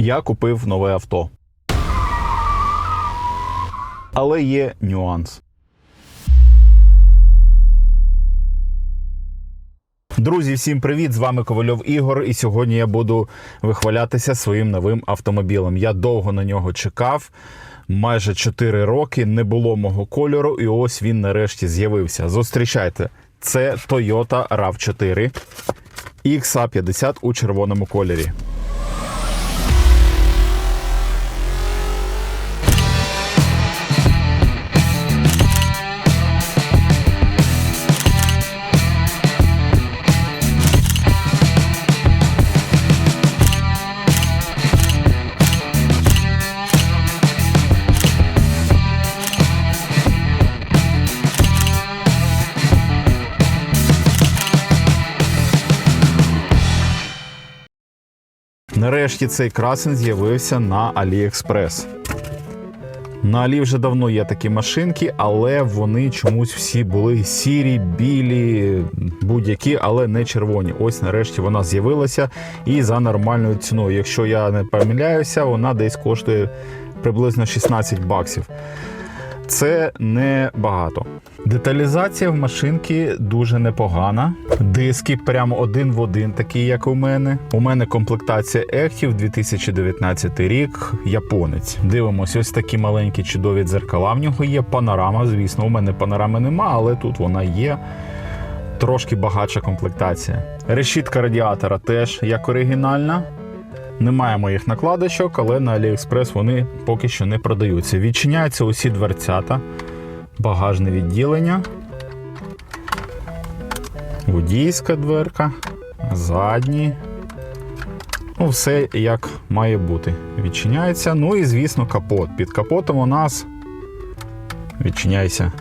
Я купив нове авто. Але є нюанс. Друзі, всім привіт! З вами Ковальов Ігор. І сьогодні я буду вихвалятися своїм новим автомобілем. Я довго на нього чекав. Майже 4 роки не було мого кольору, і ось він нарешті з'явився. Зустрічайте, це Toyota RAV4 XA50 у червоному кольорі. Нарешті цей красень з'явився на AliExpress. На Алі вже давно є такі машинки, але вони чомусь всі були сірі, білі, будь-які, але не червоні. Ось нарешті вона з'явилася і за нормальною ціною. Якщо я не помиляюся, вона десь коштує приблизно 16 баксів. Це не багато. Деталізація в машинки дуже непогана. Диски прямо один в один, такі як у мене. У мене комплектація Active 2019 рік, японець. Дивимось, ось такі маленькі чудові дзеркала. В нього є панорама. Звісно, у мене панорами нема, але тут вона є. Трошки багатша комплектація. Решітка радіатора теж як оригінальна. Немає моїх накладочок, але на AliExpress вони поки що не продаються. Відчиняються усі дверцята, багажне відділення, водійська дверка, задні. Ну, все як має бути. Відчиняється. Ну і, звісно, капот. Під капотом у нас. Відчиняйся.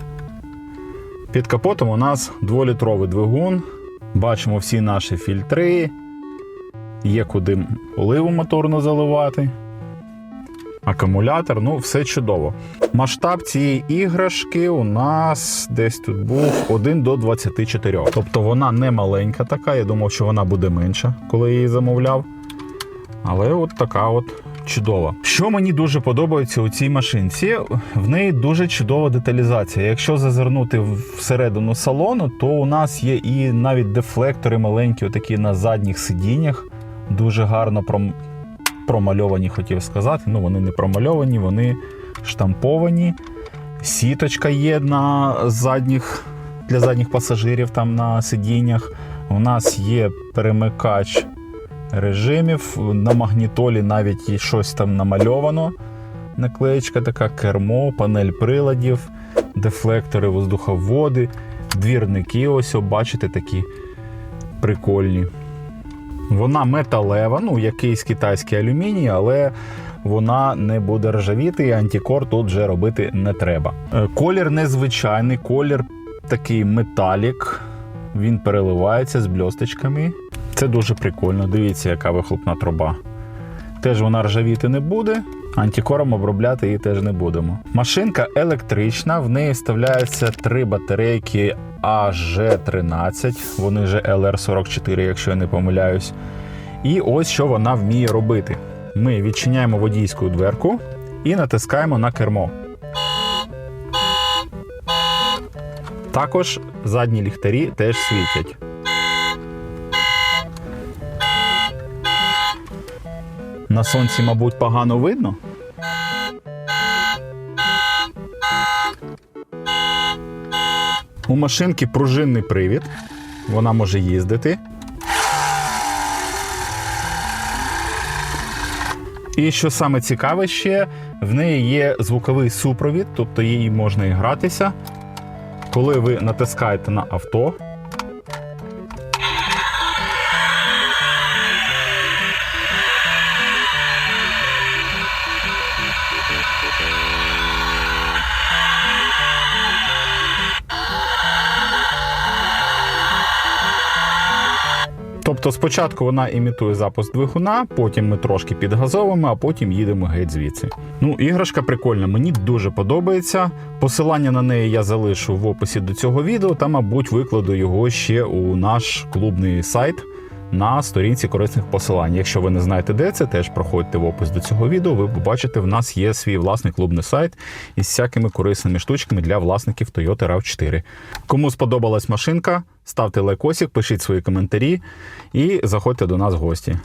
Під капотом у нас 2-літровий двигун. Бачимо всі наші фільтри. Є куди оливу моторну заливати. Акумулятор, ну, все чудово. Масштаб цієї іграшки у нас десь тут був 1 до 24. Тобто вона не маленька така. Я думав, що вона буде менша, коли її замовляв. Але от така от чудова. Що мені дуже подобається у цій машинці, в неї дуже чудова деталізація. Якщо зазирнути всередину салону, то у нас є і навіть дефлектори маленькі, отакі на задніх сидіннях. Дуже гарно пром... промальовані, хотів сказати. Ну, вони не промальовані, вони штамповані. Сіточка є на задніх, для задніх пасажирів там на сидіннях. У нас є перемикач режимів. На магнітолі навіть щось там намальовано. Наклеєчка така, кермо, панель приладів, дефлектори, воздуховоди, двірники. Ось, бачите, такі прикольні. Вона металева, ну якийсь китайський алюміній, але вона не буде ржавіти, і антикор тут вже робити не треба. Е, Колір незвичайний, колір такий металік. Він переливається з бльосточками. Це дуже прикольно. Дивіться, яка вихлопна труба. Теж вона ржавіти не буде. Антикором обробляти її теж не будемо. Машинка електрична, в неї вставляються три батарейки AG13, вони же LR44, якщо я не помиляюсь. І ось що вона вміє робити. Ми відчиняємо водійську дверку і натискаємо на кермо. Також задні ліхтарі теж світять. На сонці, мабуть, погано видно. У машинки пружинний привід. Вона може їздити. І що саме цікаве ще, в неї є звуковий супровід, тобто її можна і гратися. Коли ви натискаєте на авто, Тобто спочатку вона імітує запуск двигуна, потім ми трошки підгазовуємо, а потім їдемо геть звідси. Ну, іграшка прикольна, мені дуже подобається. Посилання на неї я залишу в описі до цього відео та, мабуть, викладу його ще у наш клубний сайт на сторінці корисних посилань. Якщо ви не знаєте, де це, теж проходьте в опис до цього відео. Ви побачите, в нас є свій власний клубний сайт із всякими корисними штучками для власників Toyota RAV4. Кому сподобалась машинка, ставте лайкосик, пишіть свої коментарі і заходьте до нас в гості.